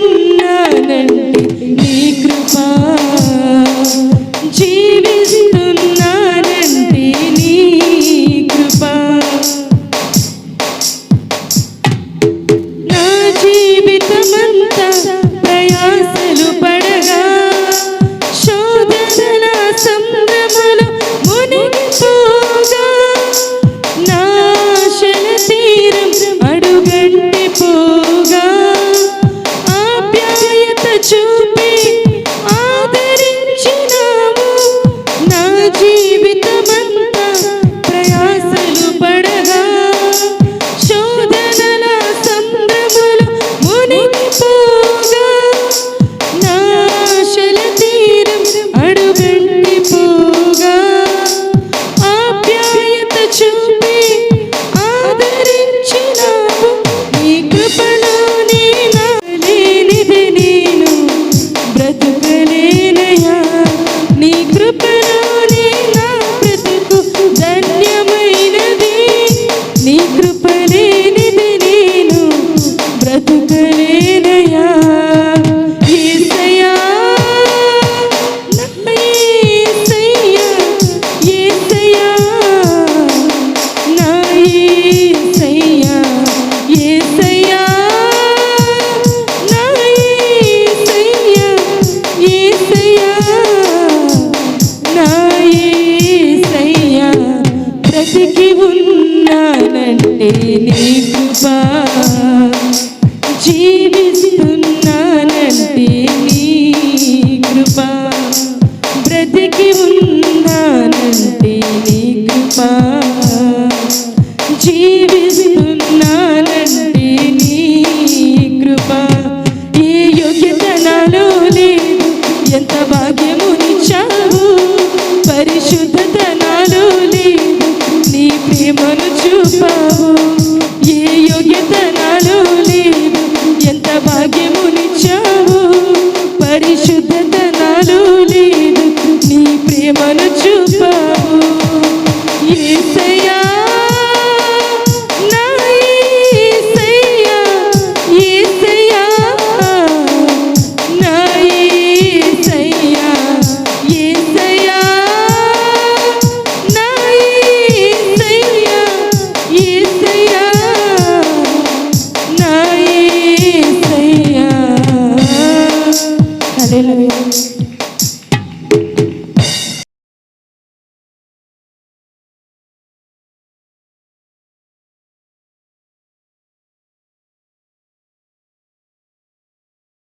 ఉన్నదండి నీ కృపా Chi livro ఉన్నానంటే నీ కృపా. జీవిస్తున్నానంటే ప్రియమను ఈ ఏసయ్యా